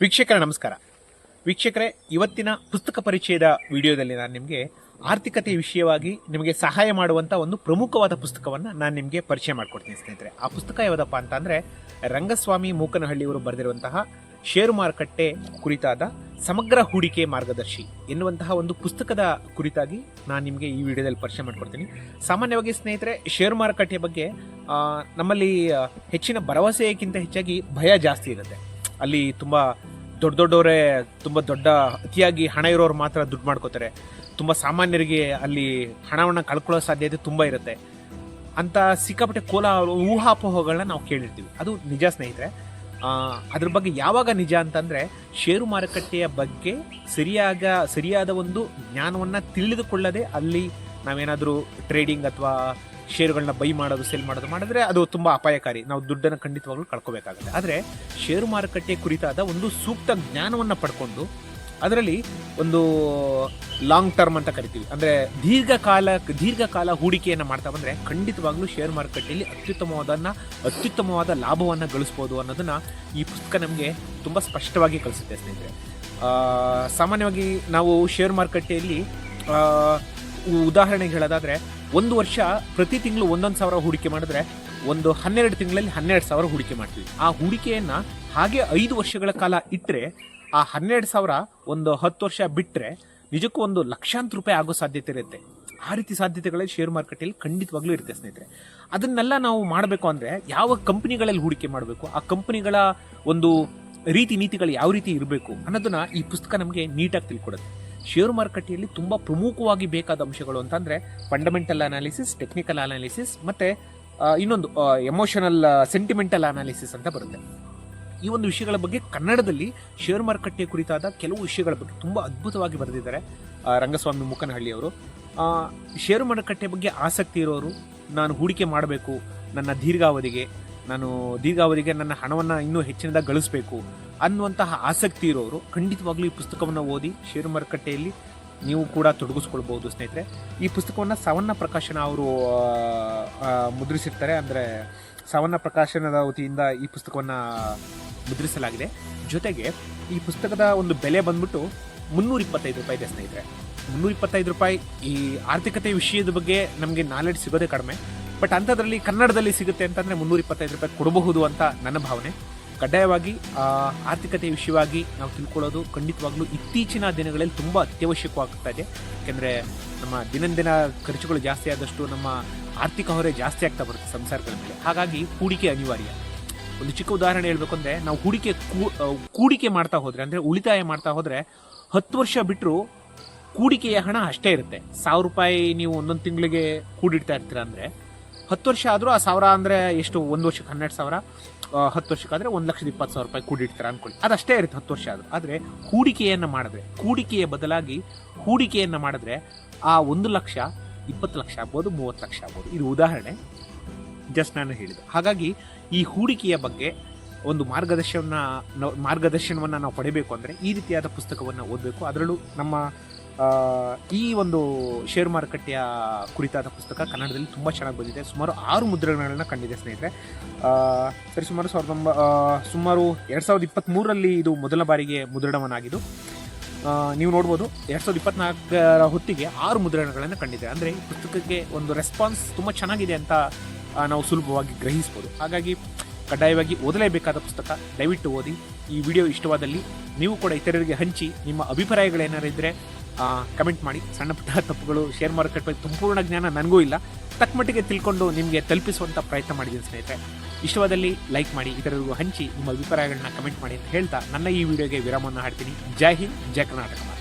ವೀಕ್ಷಕರ, ನಮಸ್ಕಾರ. ವೀಕ್ಷಕರೇ, ಇವತ್ತಿನ ಪುಸ್ತಕ ಪರಿಚಯದ ವಿಡಿಯೋದಲ್ಲಿ ನಾನು ನಿಮಗೆ ಆರ್ಥಿಕತೆ ವಿಷಯವಾಗಿ ನಿಮಗೆ ಸಹಾಯ ಮಾಡುವಂಥ ಒಂದು ಪ್ರಮುಖವಾದ ಪುಸ್ತಕವನ್ನು ನಾನು ನಿಮಗೆ ಪರಿಚಯ ಮಾಡಿಕೊಡ್ತೀನಿ ಸ್ನೇಹಿತರೆ. ಆ ಪುಸ್ತಕ ಯಾವುದಪ್ಪ ಅಂತ ಅಂದರೆ ರಂಗಸ್ವಾಮಿ ಮೂಕನಹಳ್ಳಿಯವರು ಬರೆದಿರುವಂತಹ ಷೇರು ಮಾರುಕಟ್ಟೆ ಕುರಿತಾದ ಸಮಗ್ರ ಹೂಡಿಕೆ ಮಾರ್ಗದರ್ಶಿ ಎನ್ನುವಂತಹ ಒಂದು ಪುಸ್ತಕದ ಕುರಿತಾಗಿ ನಾನು ನಿಮಗೆ ಈ ವಿಡಿಯೋದಲ್ಲಿ ಪರಿಚಯ ಮಾಡಿಕೊಡ್ತೀನಿ. ಸಾಮಾನ್ಯವಾಗಿ ಸ್ನೇಹಿತರೆ, ಷೇರು ಮಾರುಕಟ್ಟೆಯ ಬಗ್ಗೆ ನಮ್ಮಲ್ಲಿ ಹೆಚ್ಚಿನ ಭರವಸೆಗಿಂತ ಹೆಚ್ಚಾಗಿ ಭಯ ಜಾಸ್ತಿ ಇರುತ್ತೆ. ಅಲ್ಲಿ ತುಂಬ ದೊಡ್ಡ ದೊಡ್ಡವರೇ, ತುಂಬ ದೊಡ್ಡ ಅತಿಯಾಗಿ ಹಣ ಇರೋರು ಮಾತ್ರ ದುಡ್ಡು ಮಾಡ್ಕೋತಾರೆ. ತುಂಬ ಸಾಮಾನ್ಯರಿಗೆ ಅಲ್ಲಿ ಹಣವನ್ನು ಕಳ್ಕೊಳ್ಳೋ ಸಾಧ್ಯತೆ ತುಂಬ ಇರುತ್ತೆ. ಅಂತ ಸಿಕ್ಕಾಪಟ್ಟೆ ಕೋಲ ಊಹಾಪೋಹಗಳನ್ನ ನಾವು ಕೇಳಿರ್ತೀವಿ. ಅದು ನಿಜ ಸ್ನೇಹಿತರೆ. ಅದ್ರ ಬಗ್ಗೆ ಯಾವಾಗ ನಿಜ ಅಂತಂದ್ರೆ, ಷೇರು ಮಾರುಕಟ್ಟೆಯ ಬಗ್ಗೆ ಸರಿಯಾಗ, ಸರಿಯಾದ ಒಂದು ಜ್ಞಾನವನ್ನ ತಿಳಿದುಕೊಳ್ಳದೆ ಅಲ್ಲಿ ನಾವೇನಾದರೂ ಟ್ರೇಡಿಂಗ್ ಅಥವಾ ಷೇರುಗಳನ್ನ ಬೈ ಮಾಡೋದು ಸೆಲ್ ಮಾಡೋದು ಮಾಡಿದ್ರೆ ಅದು ತುಂಬಾ ಅಪಾಯಕಾರಿ. ನಾವು ದುಡ್ಡನ್ನು ಖಂಡಿತವಾಗ್ಲೂ ಕಳ್ಕೋಬೇಕಾಗುತ್ತೆ. ಆದರೆ ಶೇರು ಮಾರುಕಟ್ಟೆ ಕುರಿತಾದ ಒಂದು ಸೂಕ್ತ ಜ್ಞಾನವನ್ನ ಪಡ್ಕೊಂಡು ಅದರಲ್ಲಿ ಒಂದು ಲಾಂಗ್ ಟರ್ಮ್ ಅಂತ ಕರಿತೀವಿ. ಅಂದ್ರೆ ದೀರ್ಘಕಾಲ ದೀರ್ಘಕಾಲ ಹೂಡಿಕೆಯನ್ನ ಮಾಡ್ತಾ ಬಂದ್ರೆ ಖಂಡಿತವಾಗ್ಲೂ ಶೇರ್ ಮಾರುಕಟ್ಟೆಯಲ್ಲಿ ಅತ್ಯುತ್ತಮವಾದನ್ನ, ಅತ್ಯುತ್ತಮವಾದ ಲಾಭವನ್ನ ಗಳಿಸ್ಬೋದು ಅನ್ನೋದನ್ನ ಈ ಪುಸ್ತಕ ನಮಗೆ ತುಂಬಾ ಸ್ಪಷ್ಟವಾಗಿ ಕಲಿಸುತ್ತೆ ಸ್ನೇಹಿತರೆ. ಸಾಮಾನ್ಯವಾಗಿ ನಾವು ಶೇರ್ ಮಾರುಕಟ್ಟೆಯಲ್ಲಿ ಉದಾಹರಣೆಗೆ ಹೇಳೋದಾದ್ರೆ, ಒಂದು ವರ್ಷ ಪ್ರತಿ ತಿಂಗಳು ಒಂದೊಂದು ಸಾವಿರ ಹೂಡಿಕೆ ಮಾಡಿದ್ರೆ, ಒಂದು ಹನ್ನೆರಡು ತಿಂಗಳಲ್ಲಿ ಹನ್ನೆರಡು ಸಾವಿರ ಹೂಡಿಕೆ ಮಾಡ್ತೀವಿ. ಆ ಹೂಡಿಕೆಯನ್ನ ಹಾಗೆ ಐದು ವರ್ಷಗಳ ಕಾಲ ಇಟ್ಟರೆ ಆ ಹನ್ನೆರಡು ಸಾವಿರ ಒಂದು ಹತ್ತು ವರ್ಷ ಬಿಟ್ಟರೆ ನಿಜಕ್ಕೂ ಒಂದು ಲಕ್ಷಾಂತರ ರೂಪಾಯಿ ಆಗೋ ಸಾಧ್ಯತೆ ಇರುತ್ತೆ. ಆ ರೀತಿ ಸಾಧ್ಯತೆಗಳಲ್ಲಿ ಶೇರ್ ಮಾರುಕಟ್ಟೆಯಲ್ಲಿ ಖಂಡಿತವಾಗ್ಲೂ ಇರುತ್ತೆ ಸ್ನೇಹಿತರೆ. ಅದನ್ನೆಲ್ಲ ನಾವು ಮಾಡಬೇಕು ಅಂದರೆ, ಯಾವ ಕಂಪನಿಗಳಲ್ಲಿ ಹೂಡಿಕೆ ಮಾಡಬೇಕು, ಆ ಕಂಪನಿಗಳ ಒಂದು ರೀತಿ ನೀತಿಗಳು ಯಾವ ರೀತಿ ಇರಬೇಕು ಅನ್ನೋದನ್ನ ಈ ಪುಸ್ತಕ ನಮಗೆ ನೀಟಾಗಿ ತಿಳ್ಕೊಡುತ್ತೆ. ಶೇರು ಮಾರುಕಟ್ಟೆಯಲ್ಲಿ ತುಂಬ ಪ್ರಮುಖವಾಗಿ ಬೇಕಾದ ಅಂಶಗಳು ಅಂತಂದ್ರೆ ಫಂಡಮೆಂಟಲ್ ಅನಾಲಿಸಿಸ್ ಟೆಕ್ನಿಕಲ್ ಅನಾಲಿಸಿಸ್ ಮತ್ತೆ ಇನ್ನೊಂದು ಎಮೋಷನಲ್ ಸೆಂಟಿಮೆಂಟಲ್ ಅನಾಲಿಸಿಸ್ ಅಂತ ಬರುತ್ತೆ. ಈ ಒಂದು ವಿಷಯಗಳ ಬಗ್ಗೆ ಕನ್ನಡದಲ್ಲಿ ಶೇರ್ ಮಾರುಕಟ್ಟೆ ಕುರಿತಾದ ಕೆಲವು ವಿಷಯಗಳ ಬಗ್ಗೆ ತುಂಬ ಅದ್ಭುತವಾಗಿ ಬರೆದಿದ್ದಾರೆ ರಂಗಸ್ವಾಮಿ ಮುಖನಹಳ್ಳಿಯವರು ಷೇರು ಮಾರುಕಟ್ಟೆ ಬಗ್ಗೆ ಆಸಕ್ತಿ ಇರೋರು, ನಾನು ಹೂಡಿಕೆ ಮಾಡಬೇಕು, ನನ್ನ ದೀರ್ಘಾವಧಿಗೆ, ನಾನು ದೀರ್ಘಾವಧಿಗೆ ನನ್ನ ಹಣವನ್ನು ಇನ್ನೂ ಹೆಚ್ಚಿನದಾಗಿ ಗಳಿಸಬೇಕು ಅನ್ನುವಂತಹ ಆಸಕ್ತಿ ಇರೋರು ಖಂಡಿತವಾಗ್ಲೂ ಈ ಪುಸ್ತಕವನ್ನು ಓದಿ ಷೇರು ಮಾರುಕಟ್ಟೆಯಲ್ಲಿ ನೀವು ಕೂಡ ತೊಡಗಿಸ್ಕೊಳ್ಬಹುದು, ಸ್ನೇಹಿತರೆ. ಈ ಪುಸ್ತಕವನ್ನು ಸವನ್ನ ಪ್ರಕಾಶನ ಅವರು ಮುದ್ರಿಸಿರ್ತಾರೆ. ಅಂದರೆ ಸವನ್ನ ಪ್ರಕಾಶನದ ವತಿಯಿಂದ ಈ ಪುಸ್ತಕವನ್ನು ಮುದ್ರಿಸಲಾಗಿದೆ. ಜೊತೆಗೆ ಈ ಪುಸ್ತಕದ ಒಂದು ಬೆಲೆ ಬಂದ್ಬಿಟ್ಟು ಮುನ್ನೂರ ಇಪ್ಪತ್ತೈದು ರೂಪಾಯಿ ಇದೆ, ಸ್ನೇಹಿತರೆ. ಮುನ್ನೂರ ಇಪ್ಪತ್ತೈದು ರೂಪಾಯಿ ಈ ಆರ್ಥಿಕತೆ ವಿಷಯದ ಬಗ್ಗೆ ನಮಗೆ ನಾಲೆಡ್ಜ್ ಸಿಗೋದೇ ಕಡಿಮೆ. ಬಟ್ ಅಂಥದ್ರಲ್ಲಿ ಕನ್ನಡದಲ್ಲಿ ಸಿಗುತ್ತೆ ಅಂತಂದರೆ ಮುನ್ನೂರ ಇಪ್ಪತ್ತೈದು ರೂಪಾಯಿ ಕೊಡಬಹುದು ಅಂತ ನನ್ನ ಭಾವನೆ. ಕಡ್ಡಾಯವಾಗಿ ಆರ್ಥಿಕತೆ ವಿಷಯವಾಗಿ ನಾವು ತಿಳ್ಕೊಳ್ಳೋದು ಖಂಡಿತವಾಗ್ಲೂ ಇತ್ತೀಚಿನ ದಿನಗಳಲ್ಲಿ ತುಂಬ ಅತ್ಯವಶ್ಯಕವಾಗ್ತಾ ಇದೆ. ಯಾಕೆಂದರೆ ನಮ್ಮ ದಿನಂದಿನ ಖರ್ಚುಗಳು ಜಾಸ್ತಿ ಆದಷ್ಟು ನಮ್ಮ ಆರ್ಥಿಕ ಹೊರೆ ಜಾಸ್ತಿ ಆಗ್ತಾ ಬರುತ್ತೆ ಸಂಸಾರಗಳ ಮೇಲೆ. ಹಾಗಾಗಿ ಹೂಡಿಕೆ ಅನಿವಾರ್ಯ. ಒಂದು ಚಿಕ್ಕ ಉದಾಹರಣೆ ಹೇಳಬೇಕು ಅಂದರೆ, ನಾವು ಹೂಡಿಕೆ ಕೂಡಿಕೆ ಮಾಡ್ತಾ ಹೋದರೆ, ಅಂದರೆ ಉಳಿತಾಯ ಮಾಡ್ತಾ ಹೋದರೆ, ಹತ್ತು ವರ್ಷ ಬಿಟ್ಟರು ಕೂಡಿಕೆಯ ಹಣ ಅಷ್ಟೇ ಇರುತ್ತೆ. ಸಾವಿರ ರೂಪಾಯಿ ನೀವು ಒಂದೊಂದು ತಿಂಗಳಿಗೆ ಕೂಡಿಡ್ತಾ ಇರ್ತೀರ ಅಂದರೆ, ಹತ್ತು ವರ್ಷ ಆದರೂ ಆ ಸಾವಿರ ಅಂದರೆ ಎಷ್ಟು? ಒಂದು ವರ್ಷಕ್ಕೆ ಹನ್ನೆರಡು ಸಾವಿರ. ಹತ್ತು ವರ್ಷಕ್ಕಾದ್ರೆ ಒಂದು ಲಕ್ಷದ ಇಪ್ಪತ್ತು ಸಾವಿರ ರೂಪಾಯಿ ಕೂಡಿಡ್ತಾರೆ ಅನ್ಕೊಳ್ಳಿ ಅದಷ್ಟೇ ಇರುತ್ತೆ ಹತ್ತು ವರ್ಷ ಆದ್ರೆ. ಆದರೆ ಹೂಡಿಕೆಯನ್ನು ಮಾಡಿದ್ರೆ, ಹೂಡಿಕೆಯ ಬದಲಾಗಿ ಹೂಡಿಕೆಯನ್ನು ಮಾಡಿದ್ರೆ ಆ ಒಂದು ಲಕ್ಷ, ಇಪ್ಪತ್ತು ಲಕ್ಷ ಆಗ್ಬೋದು, ಮೂವತ್ತು ಲಕ್ಷ ಆಗ್ಬೋದು. ಇದು ಉದಾಹರಣೆ. ಜಸ್ಟ್ ನಾನು ಹೇಳಿದೆ ಹಾಗಾಗಿ ಈ ಹೂಡಿಕೆಯ ಬಗ್ಗೆ ಒಂದು ಮಾರ್ಗದರ್ಶನ ಮಾರ್ಗದರ್ಶನವನ್ನು ನಾವು ಪಡಿಬೇಕು ಅಂದರೆ ಈ ರೀತಿಯಾದ ಪುಸ್ತಕವನ್ನು ಓದಬೇಕು. ಅದರಲ್ಲೂ ನಮ್ಮ ಈ ಒಂದು ಶೇರ್ ಮಾರುಕಟ್ಟೆಯ ಕುರಿತಾದ ಪುಸ್ತಕ ಕನ್ನಡದಲ್ಲಿ ತುಂಬ ಚೆನ್ನಾಗಿ ಬಂದಿದೆ. ಸುಮಾರು ಆರು ಮುದ್ರಣಗಳನ್ನ ಕಂಡಿದೆ ಸ್ನೇಹಿತರೆ. ಸರಿ, ಸುಮಾರು ಸಾವಿರದ ಒಂಬ ಸುಮಾರು ಎರಡು ಸಾವಿರದ ಇಪ್ಪತ್ತ್ಮೂರರಲ್ಲಿ ಇದು ಮೊದಲ ಬಾರಿಗೆ ಮುದ್ರಣವನ್ನಾಗಿದ್ದು ನೀವು ನೋಡ್ಬೋದು ಎರಡು ಸಾವಿರದ ಇಪ್ಪತ್ನಾಲ್ಕರ ಹೊತ್ತಿಗೆ ಆರು ಮುದ್ರಣಗಳನ್ನು ಕಂಡಿದೆ. ಅಂದರೆ ಈ ಪುಸ್ತಕಕ್ಕೆ ಒಂದು ರೆಸ್ಪಾನ್ಸ್ ತುಂಬ ಚೆನ್ನಾಗಿದೆ ಅಂತ ನಾವು ಸುಲಭವಾಗಿ ಗ್ರಹಿಸ್ಬೋದು. ಹಾಗಾಗಿ ಕಡ್ಡಾಯವಾಗಿ ಓದಲೇಬೇಕಾದ ಪುಸ್ತಕ ದಯವಿಟ್ಟು ಓದಿ. ಈ ವಿಡಿಯೋ ಇಷ್ಟವಾದಲ್ಲಿ ನೀವು ಕೂಡ ಇತರರಿಗೆ ಹಂಚಿ ನಿಮ್ಮ ಅಭಿಪ್ರಾಯಗಳೇನಾರು ಇದ್ದರೆ ಕಮೆಂಟ್ ಮಾಡಿ. ಸಣ್ಣ ಪುಟ್ಟ ತಪ್ಪುಗಳು ಶೇರ್ ಮಾರುಕಟ್ಟೆ ಬಗ್ಗೆ ಸಂಪೂರ್ಣ ಜ್ಞಾನ ನನಗೂ ಇಲ್ಲ. ತಕ್ಕಮಟ್ಟಿಗೆ ತಿಳ್ಕೊಂಡು ನಿಮಗೆ ತಲುಪಿಸುವಂಥ ಪ್ರಯತ್ನ ಮಾಡಿದ್ದೀನಿ ಸ್ನೇಹಿತರೆ. ಇಷ್ಟವಾದಲ್ಲಿ ಲೈಕ್ ಮಾಡಿ, ಇತರರಿಗೂ ಹಂಚಿ ನಿಮ್ಮ ಅಭಿಪ್ರಾಯಗಳನ್ನ ಕಮೆಂಟ್ ಮಾಡಿ ಅಂತ ಹೇಳ್ತಾ ನನ್ನ ಈ ವಿಡಿಯೋಗೆ ವಿರಾಮವನ್ನು ಹಾಡ್ತೀನಿ. ಜೈ ಹಿಂದ್, ಜೈ ಕರ್ನಾಟಕ.